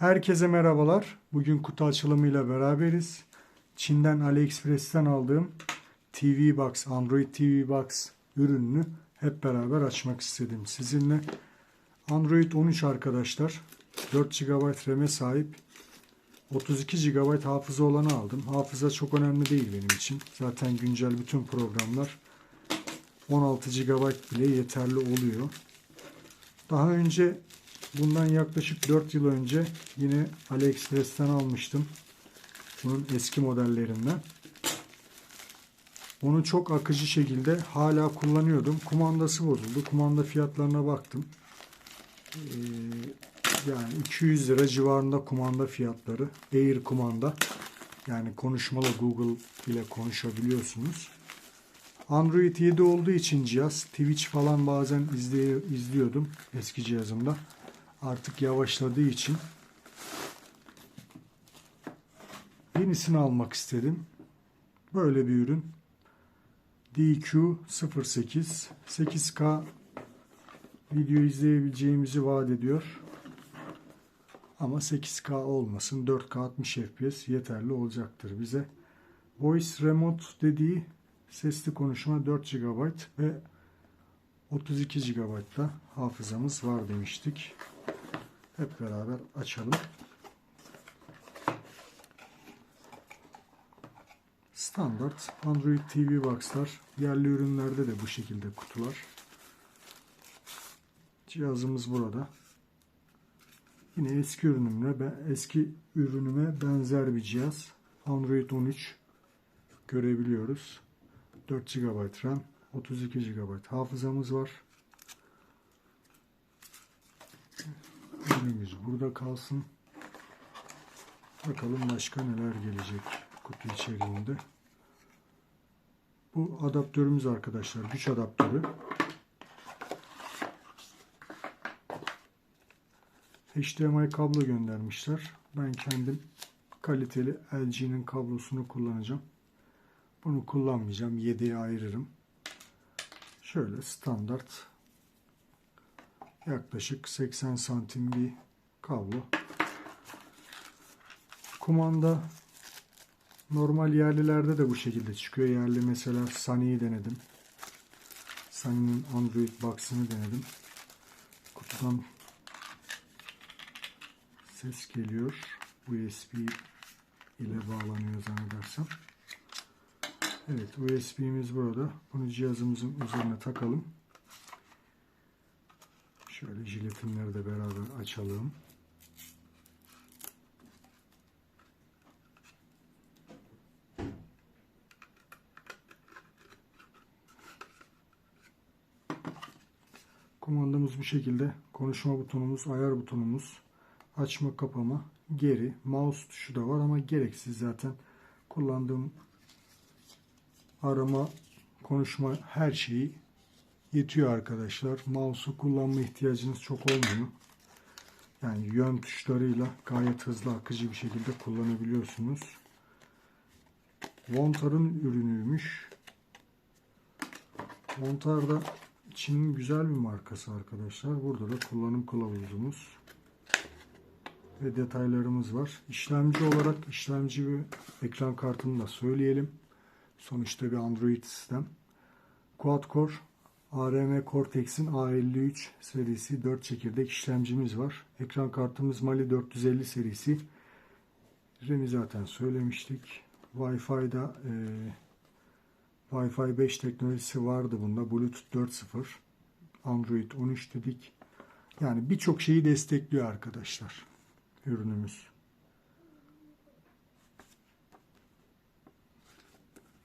Herkese merhabalar. Bugün kutu açılımıyla beraberiz. Çin'den AliExpress'ten aldığım TV Box, Android TV Box ürününü hep beraber açmak istedim sizinle. Android 13 arkadaşlar. 4 GB RAM'e sahip. 32 GB hafıza olanı aldım. Hafıza çok önemli değil benim için. Zaten güncel bütün programlar 16 GB bile yeterli oluyor. Daha önce bundan yaklaşık 4 yıl önce yine AliExpress'ten almıştım. Bunun eski modellerinden. Onu çok akıcı şekilde hala kullanıyordum. Kumandası bozuldu. Kumanda fiyatlarına baktım. Ee, yani 200 lira civarında kumanda fiyatları. Air kumanda. Yani konuşmalı Google ile konuşabiliyorsunuz. Android 7 olduğu için cihaz Twitch falan bazen izliyordum eski cihazımda. Artık yavaşladığı için yenisini almak istedim. Böyle bir ürün. DQ08 8K video izleyebileceğimizi vaat ediyor. Ama 8K olmasın 4K 60 FPS yeterli olacaktır bize. Voice Remote dediği sesli konuşma 4 GB ve 32 GB da hafızamız var demiştik. Hep beraber açalım. Standart Android TV Box'lar yerli ürünlerde de bu şekilde kutular. Cihazımız burada. Yine eski ürünüme eski ürünüme benzer bir cihaz. Android 13 görebiliyoruz. 4 GB RAM, 32 GB hafızamız var. Ürünümüz burada kalsın. Bakalım başka neler gelecek kutu içeriğinde. Bu adaptörümüz arkadaşlar. Güç adaptörü. HDMI kablo göndermişler. Ben kendim kaliteli LG'nin kablosunu kullanacağım. Bunu kullanmayacağım. 7'ye ayırırım. Şöyle standart yaklaşık 80 santim bir kablo. Kumanda normal yerlilerde de bu şekilde çıkıyor. Yerli mesela Sunny'yi denedim. Sunny'nin Android Box'ını denedim. Kutudan ses geliyor. USB ile bağlanıyor zannedersem. Evet USB'miz burada. Bunu cihazımızın üzerine takalım. Şöyle jiletinleri de beraber açalım. Kumandamız bu şekilde. Konuşma butonumuz, ayar butonumuz, açma kapama, geri, mouse tuşu da var ama gereksiz zaten. Kullandığım arama, konuşma her şeyi yetiyor arkadaşlar. Mouse'u kullanma ihtiyacınız çok olmuyor. Yani yön tuşlarıyla gayet hızlı akıcı bir şekilde kullanabiliyorsunuz. Vontar'ın ürünüymüş. Vontar da Çin'in güzel bir markası arkadaşlar. Burada da kullanım kılavuzumuz ve detaylarımız var. İşlemci olarak işlemci ve ekran kartını da söyleyelim. Sonuçta bir Android sistem. Quad-core ARM Cortex'in A53 serisi 4 çekirdek işlemcimiz var. Ekran kartımız Mali 450 serisi. RAM'i zaten söylemiştik. Wi-Fi'da e, Wi-Fi 5 teknolojisi vardı bunda. Bluetooth 4.0 Android 13 dedik. Yani birçok şeyi destekliyor arkadaşlar ürünümüz.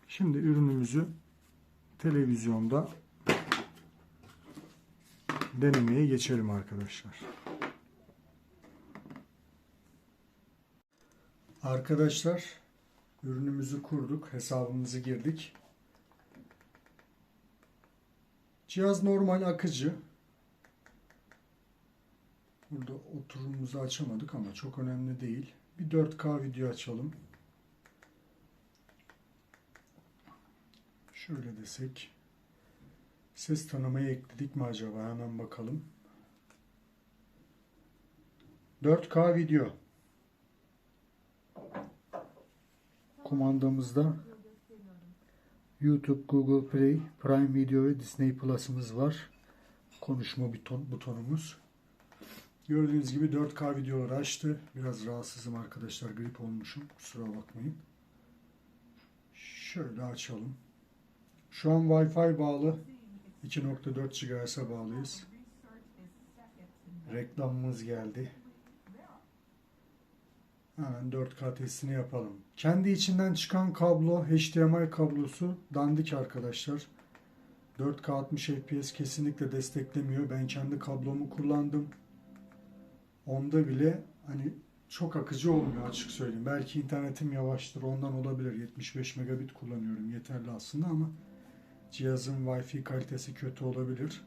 Şimdi ürünümüzü televizyonda denemeye geçelim arkadaşlar. Arkadaşlar ürünümüzü kurduk, hesabımızı girdik. Cihaz normal akıcı. Burada oturumumuzu açamadık ama çok önemli değil. Bir 4K video açalım. Şöyle desek. Ses tanımayı ekledik mi acaba? Hemen bakalım. 4K video. Kumandamızda YouTube, Google Play, Prime Video ve Disney Plus'ımız var. Konuşma buton, butonumuz. Gördüğünüz gibi 4K videoları açtı. Biraz rahatsızım arkadaşlar. Grip olmuşum. Kusura bakmayın. Şöyle açalım. Şu an Wi-Fi bağlı. 2.4 GHz'e bağlıyız. Reklamımız geldi. Hemen 4K testini yapalım. Kendi içinden çıkan kablo HDMI kablosu dandik arkadaşlar. 4K 60 FPS kesinlikle desteklemiyor. Ben kendi kablomu kullandım. Onda bile hani çok akıcı olmuyor açık söyleyeyim. Belki internetim yavaştır ondan olabilir. 75 megabit kullanıyorum yeterli aslında ama cihazın Wi-Fi kalitesi kötü olabilir.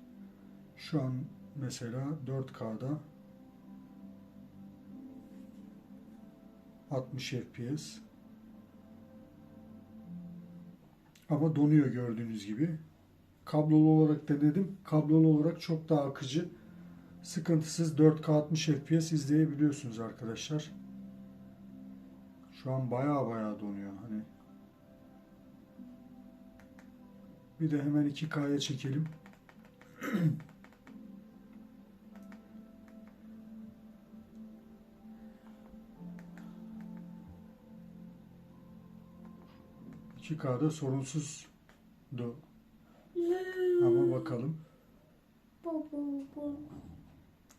Şu an mesela 4K'da 60 FPS ama donuyor gördüğünüz gibi. Kablolu olarak denedim. Kablolu olarak çok daha akıcı. Sıkıntısız 4K 60 FPS izleyebiliyorsunuz arkadaşlar. Şu an baya baya donuyor. Bir de hemen 2K'ya çekelim. İki K'da sorunsuzdu. Ama bakalım.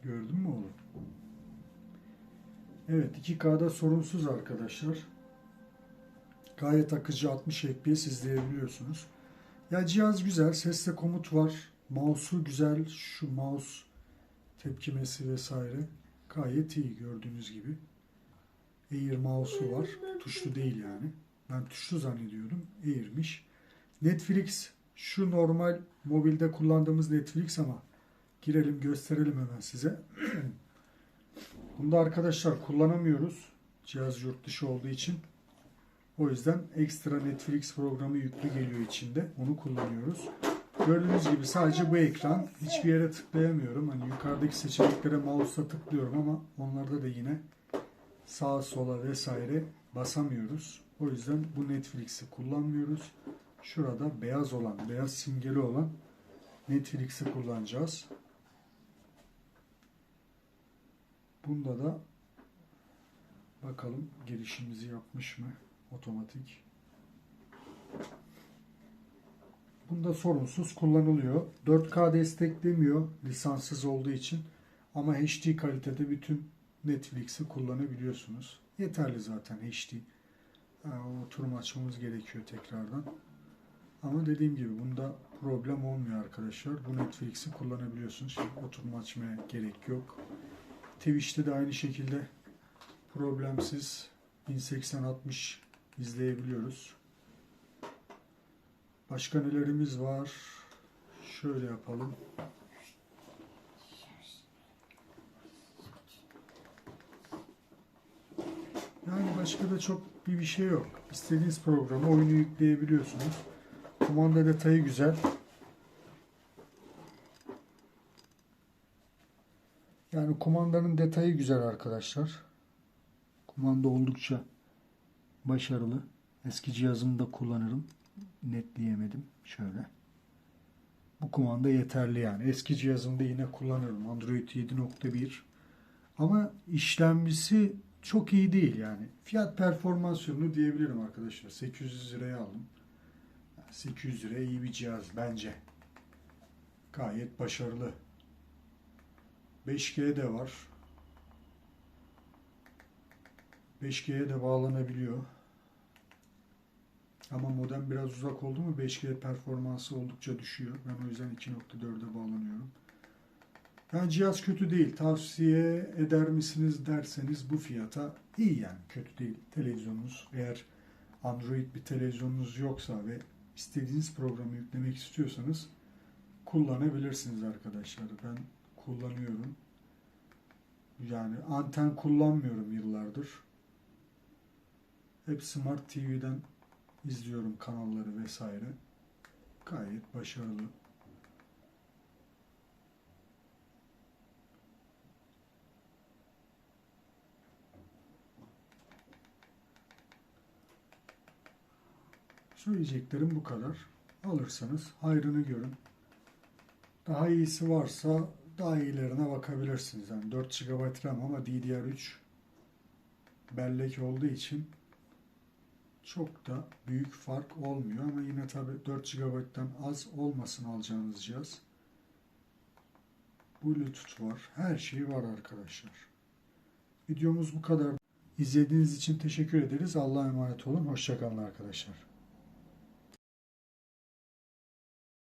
Gördün mü oğlum? Evet 2K'da sorunsuz arkadaşlar. Gayet akıcı 60 FPS izleyebiliyorsunuz. Ya cihaz güzel. Sesle komut var. Mouse'u güzel. Şu mouse tepkimesi vesaire. Gayet iyi gördüğünüz gibi. Air mouse'u var. Tuşlu değil yani. Ben tuşlu zannediyordum. Air'miş. Netflix şu normal mobilde kullandığımız Netflix ama girelim gösterelim hemen size. Bunda arkadaşlar kullanamıyoruz. Cihaz yurt dışı olduğu için. O yüzden ekstra Netflix programı yüklü geliyor içinde. Onu kullanıyoruz. Gördüğünüz gibi sadece bu ekran. Hiçbir yere tıklayamıyorum. Hani yukarıdaki seçeneklere mouse'la tıklıyorum ama onlarda da yine sağa sola vesaire basamıyoruz. O yüzden bu Netflix'i kullanmıyoruz. Şurada beyaz olan, beyaz simgeli olan Netflix'i kullanacağız. Bunda da bakalım girişimizi yapmış mı otomatik. Bunda sorunsuz kullanılıyor. 4K desteklemiyor lisanssız olduğu için ama HD kalitede bütün Netflix'i kullanabiliyorsunuz. Yeterli zaten HD. Oturum açmamız gerekiyor tekrardan. Ama dediğim gibi bunda problem olmuyor arkadaşlar. Bu Netflix'i kullanabiliyorsunuz. Şimdi oturum açmaya gerek yok. Twitch'te de aynı şekilde problemsiz 1080-60 izleyebiliyoruz. Başka nelerimiz var? Şöyle yapalım. Yani başka da çok bir bir şey yok. İstediğiniz programı oyunu yükleyebiliyorsunuz. Kumanda detayı güzel. Yani kumandanın detayı güzel arkadaşlar. Kumanda oldukça başarılı. Eski cihazımda kullanırım. Netleyemedim. Şöyle. Bu kumanda yeterli yani. Eski cihazımda yine kullanırım. Android 7.1. Ama işlemcisi çok iyi değil yani. Fiyat performans ürünü diyebilirim arkadaşlar. 800 liraya aldım. 800 liraya iyi bir cihaz bence. Gayet başarılı. 5G de var. 5G'ye de bağlanabiliyor. Ama modem biraz uzak oldu mu 5G performansı oldukça düşüyor. Ben o yüzden 2.4'e bağlanıyorum. Yani cihaz kötü değil. Tavsiye eder misiniz derseniz bu fiyata iyi yani. Kötü değil. Televizyonunuz eğer Android bir televizyonunuz yoksa ve istediğiniz programı yüklemek istiyorsanız kullanabilirsiniz arkadaşlar. Ben kullanıyorum. Yani anten kullanmıyorum yıllardır. Hep Smart TV'den izliyorum kanalları vesaire. Gayet başarılı. Söyleyeceklerim bu kadar. Alırsanız hayrını görün. Daha iyisi varsa daha iyilerine bakabilirsiniz. Yani 4 GB RAM ama DDR3 bellek olduğu için çok da büyük fark olmuyor ama yine tabi 4 GB'dan az olmasın alacağınız cihaz. Bluetooth var. Her şey var arkadaşlar. Videomuz bu kadar. İzlediğiniz için teşekkür ederiz. Allah'a emanet olun. Hoşçakalın arkadaşlar.